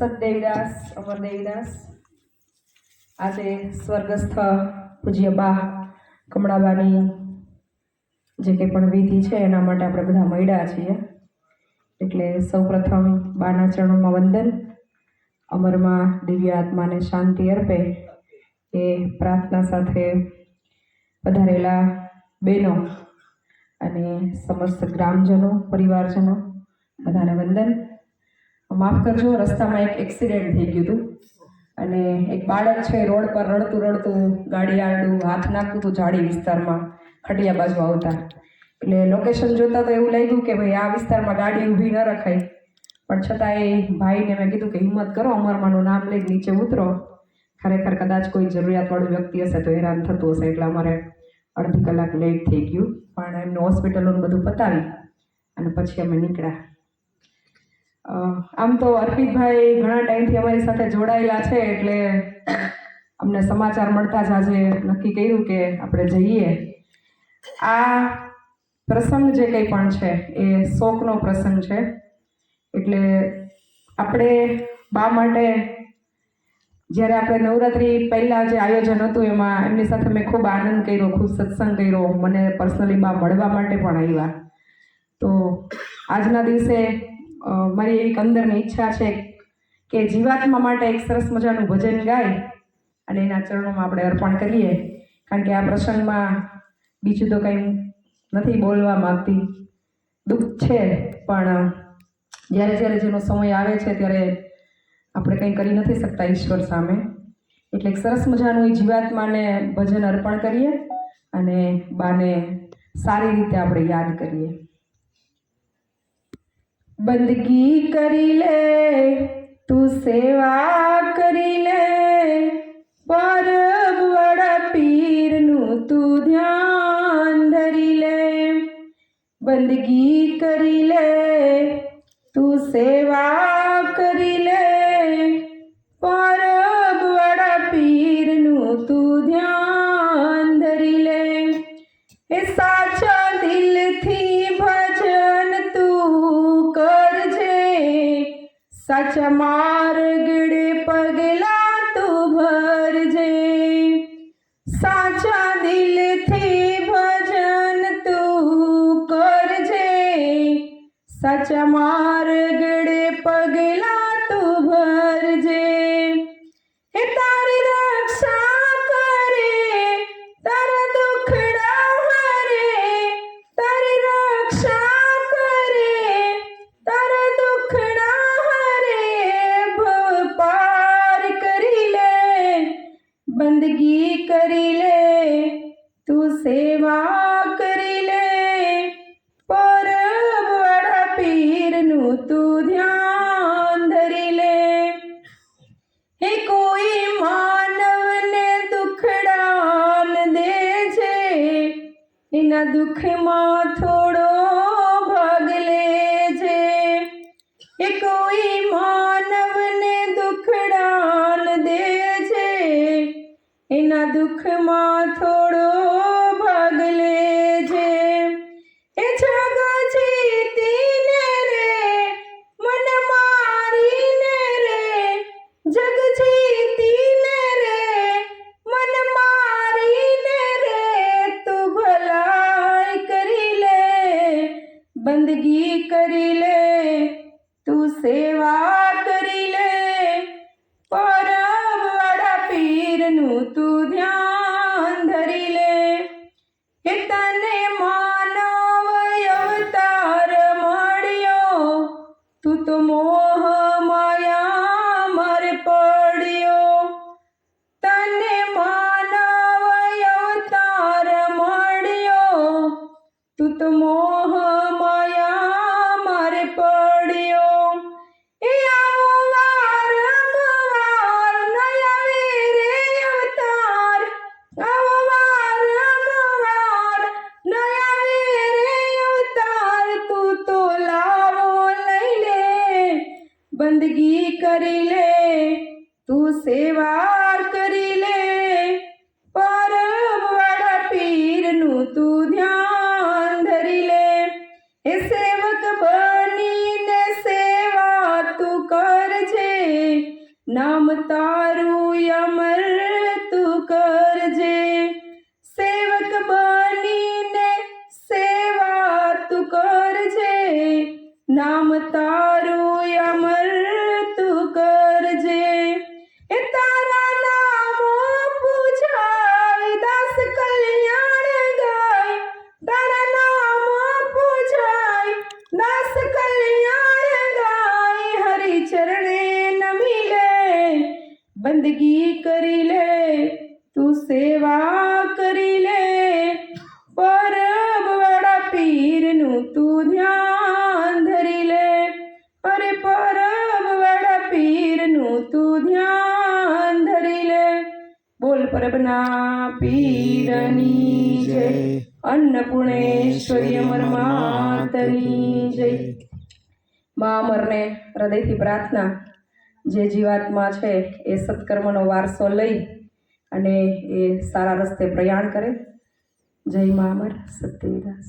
સતદેવીદાસ અમરદેવીદાસ, આજે સ્વર્ગસ્થ પૂજ્ય બા કમળાબાની જે કંઈ પણ વિધિ છે, એના માટે આપણે બધા મળ્યા છીએ. એટલે સૌપ્રથમ બાના ચરણોમાં વંદન, અમરમાં દિવ્ય આત્માને શાંતિ અર્પે, એ પ્રાર્થના સાથે પધારેલા બહેનો અને સમસ્ત ગ્રામજનો, પરિવારજનો, બધાને વંદન. માફ કરજો, રસ્તામાં એક એક્સિડન્ટ થઈ ગયું હતું. અને એક બાળક છે, રોડ પર રડતું રડતું ગાડી આડું, હાથ નાખતું હતું જાડી વિસ્તારમાં, ખટિયા બાજુ આવતા. એટલે લોકેશન જોતા તો એવું લાગ્યું કે ભાઈ આ વિસ્તારમાં ગાડી ઊભી ન રખાય. પણ છતાં એ ભાઈને મેં કીધું કે હિંમત કરો, અમરમાનું નામ લઈ નીચે ઉતરો. ખરેખર કદાચ કોઈ જરૂરિયાતવાળું વ્યક્તિ હશે તો હેરાન થતું હશે એટલે અમારે અડધી કલાક લેટ થઈ ગયું. પણ એમનું હોસ્પિટલોનું બધું પતાવી અને પછી અમે નીકળ્યા. આમ તો અર્પિતભાઈ ઘણા ટાઈમથી અમારી સાથે જોડાયેલા છે એટલે અમને સમાચાર મળતા જ આજે નક્કી કર્યું કે આપણે જઈએ. આ પ્રસંગ જે કંઈ પણ છે એ શોકનો પ્રસંગ છે. એટલે આપણે બા માટે જ્યારે આપણે નવરાત્રિ પહેલાં જે આયોજન હતું એમાં એમની સાથે મેં ખૂબ આનંદ કર્યો, ખૂબ સત્સંગ કર્યો. મને પર્સનલી બા મળવા માટે પણ આવ્યા. તો આજના દિવસે મારી એક અંદરની ઈચ્છા છે કે જીવાત્મા માટે એક સરસ મજાનું ભજન ગાય અને એના ચરણોમાં આપણે અર્પણ કરીએ. કારણ કે આ પ્રસંગમાં બીજું તો કંઈ નથી બોલવા માંગતી. દુઃખ છે, પણ જ્યારે જ્યારે જેનો સમય આવે છે ત્યારે આપણે કંઈ કરી નથી શકતા ઈશ્વર સામે. એટલે સરસ મજાનું એ જીવાત્માને ભજન અર્પણ કરીએ અને બાને સારી રીતે આપણે યાદ કરીએ. બંદગી કરી લે, તું સેવા કરી લે. પરબ વડા પીરનું તું ધ્યાન ધરી લે. બંદગી કરી લે, તું સેવા કરી લે. પરબ વડા પીરનું તું ધ્યાન માર્ગડે પગલા તું ભરજે સાચા દિલથી ભજન તું કરજે સાચા માર્ગડે પગલા તું ભરજે તું સેવા કરી લે. પરબ વડા પીરનું તું ધ્યાન ધરી લે. હે કોઈ માનવને દુખડાન દે છે. એના દુઃખમાં થોડો ભાગ લેજે એ કોઈ માનવને દુખડાન દે છે. એના દુઃખમાં થોડો બંદગી કરી લે તું સેવા બંદગી કરી લે, તું સેવા કરી લે. પરબ વાળા પીરનું તું ધ્યાન ધરી લે. એ સેવક બનીને સેવા તું કરજે, નામ તારું અમર તું કરજે. બંદગી કરી લે, તું સેવા કરી લે. પરબ વાળા પીરનું તું ધ્યાન ધરી લે. અરે પરબ વાળા પીરનું તું ધ્યાન ધરી લે. બોલ પરબના પીરની જય, અન્નપૂર્ણેશ્વરી અમર માતની જય. મા અમરને હૃદયથી પ્રાર્થના જે જીવાત્મા છે એ સત્કર્મનો વારસો લઈ અને એ સારા રસ્તે પ્રયાણ કરે. જય મા અમર સત્યદાસ